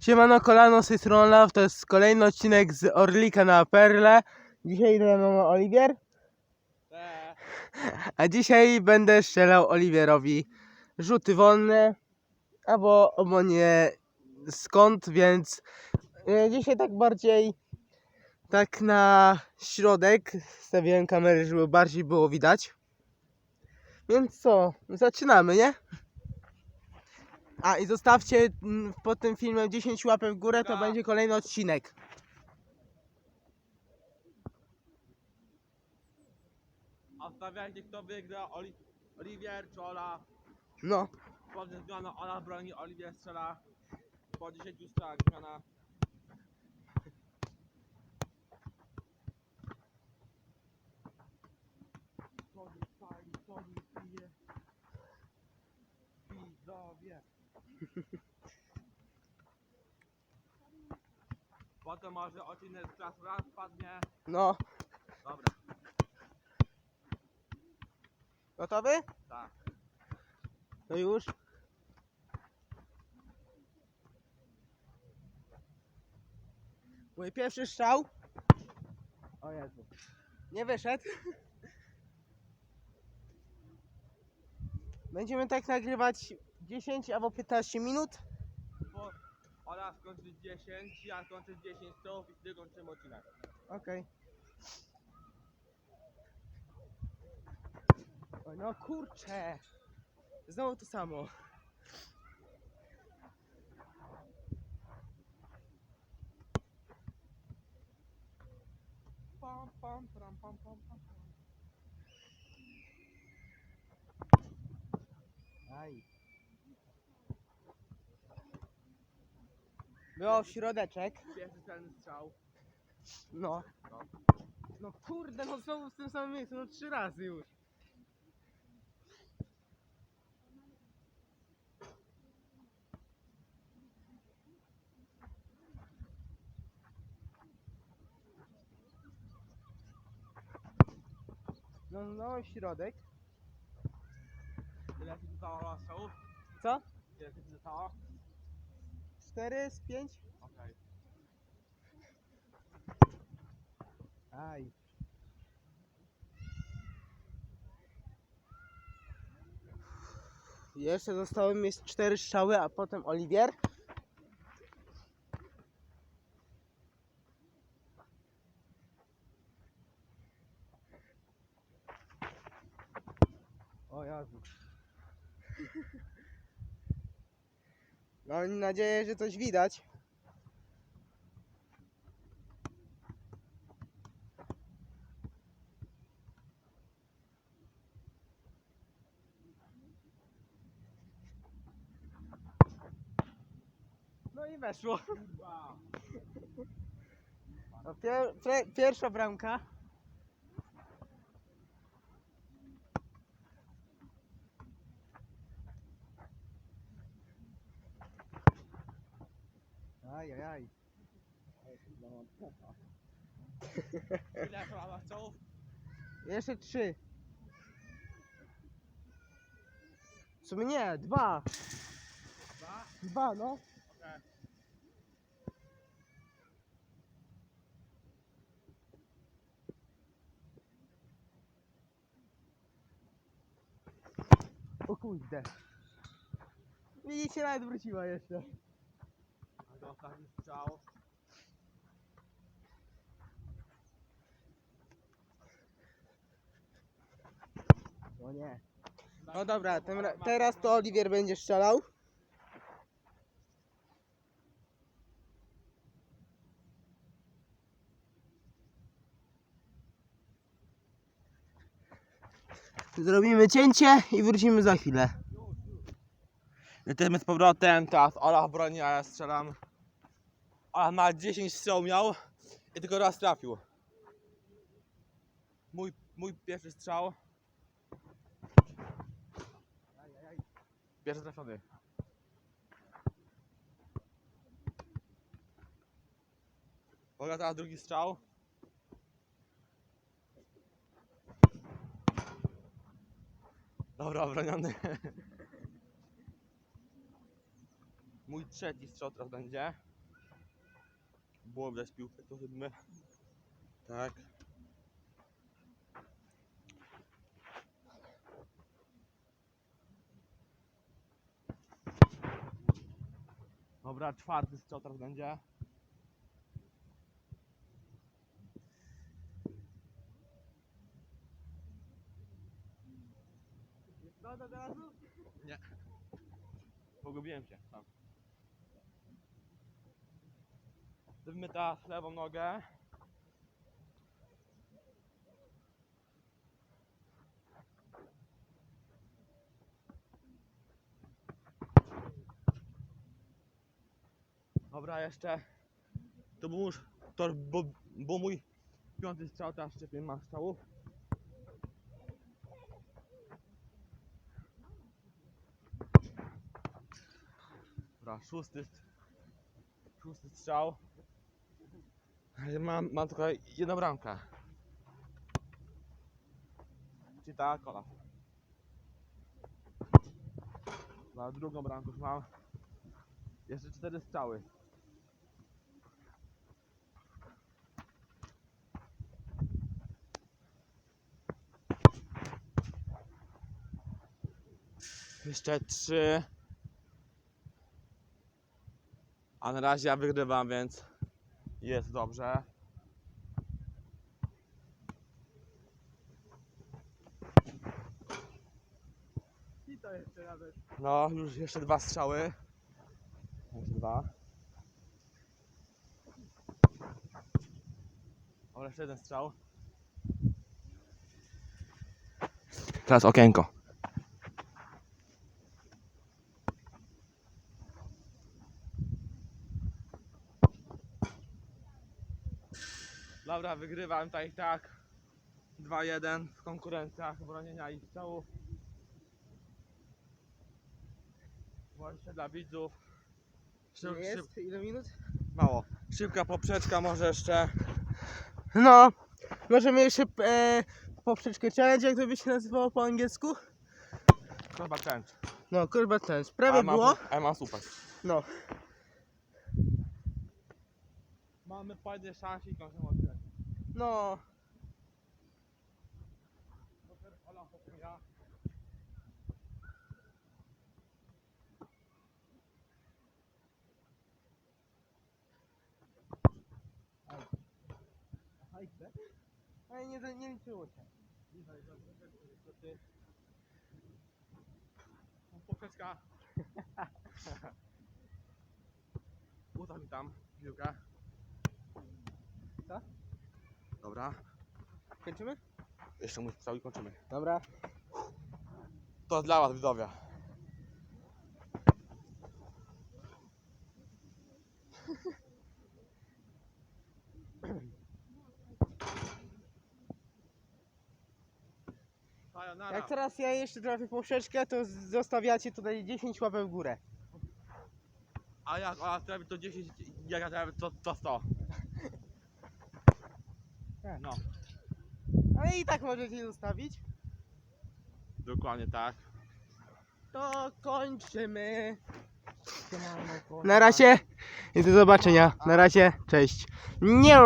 Siemano kolano, z tej strony to jest kolejny odcinek z Orlika na Perle. Dzisiaj mamy Oliwier, a dzisiaj będę strzelał Oliwierowi rzuty wolne, albo albo nie skąd, więc e, dzisiaj tak bardziej tak na środek stawiałem kamerę, żeby bardziej było widać. Więc co, zaczynamy, nie? A i zostawcie mm, pod tym filmem 10 łapek w górę, to Tak. będzie kolejny odcinek. A stawiajcie kto wygra, Oli Oliwier czy Ola. No, zmiana Ola broni, Oliwier strzela. Po 10 strzelach zmiana. Potem może odcinek klasu raz padnie. no. Dobra, Gotowy? tak. No już. Mój pierwszy strzał. O Jezu. Nie wyszedł. Będziemy tak nagrywać 10 albo 15 minut. Bo Ola skończy 10, ja skończę 10 strzałów i wtedy kończymy odcinek. Okej. Oj, No kurczę. Znowu to samo. Pam, pam, pam, pam, pam, pam. Aj. Było środeczek. Pierwszy celny strzał. No. no. No kurde, no znowu w tym samym miejscu, no trzy razy już. No, no środek. Ile ty dostała? Co? Ile ty dostała? 4 z 5? Okej. Aj. Jeszcze zostały mi cztery strzały, a potem Oliwier. O Mam nadzieję, że coś widać. No i weszło. No, pier, pierwsza bramka. Aj, aj, aj. Ile strzałów? Jeszcze trzy. W sumie nie, dwa. Dwa? Dwa, no. O kurde. Widzicie, nawet wróciła jeszcze. To ostatni strzał. O nie. No dobra, teraz to Oliwier będzie strzelał. Zrobimy cięcie i wrócimy za chwilę. Lecimy z powrotem, teraz Ola broni, a ja strzelam. Ola ma 10 strzał miał i tylko raz trafił. Mój, mój pierwszy strzał. Pierwszy trafiony. Ola teraz drugi strzał. Dobra, obroniony. Mój trzeci strzał teraz będzie. Było widać piłkę, to chyba. Tak. Dobra, czwarty strzał teraz będzie. Nie. Pogubiłem się tam. Zrobimy teraz lewą nogę. Dobra, jeszcze. To był już. To bo, bo mój piąty strzał, teraz jeszcze pięć ma strzałów. Dobra, szósty, szósty strzał. Ale Mam, mam tylko jedną bramkę. Czyli ta kola. Na drugą bramkę już mam. Jeszcze cztery strzały. Jeszcze trzy. A na razie ja wygrywam, więc jest dobrze. I to jeszcze nawet. No, już jeszcze dwa strzały. Jeszcze dwa. O, jeszcze jeden strzał. Teraz okienko. Wygrywam tak i tak. 2-1 w konkurencjach bronienia i strzałów. Właśnie dla widzów. Szyb, Ile szyb, jest? Ile minut? mało. Szybka poprzeczka może jeszcze. No, możemy jeszcze e, poprzeczkę challenge, jak to by się nazywało po angielsku? Chyba chęć. No, kurwa ten. Prawie A było. A mam super. No. Mamy fajne szanse i odcinek. No. Ale nie, nie liczyło się. Poprzeczka. Uda mi tam piłkę. Co? Dobra. Kończymy? Jeszcze mój i kończymy. Dobra. To dla was widzowie. Jak teraz ja jeszcze trafię poprzeczkę, to zostawiacie tutaj 10 łapek w górę. A jak ona trafi to 10, jak ja trafię to, to 100. Tak. No, Ale i tak możecie zostawić. dokładnie tak. To kończymy. Na razie i do zobaczenia. Na razie, cześć. Nie.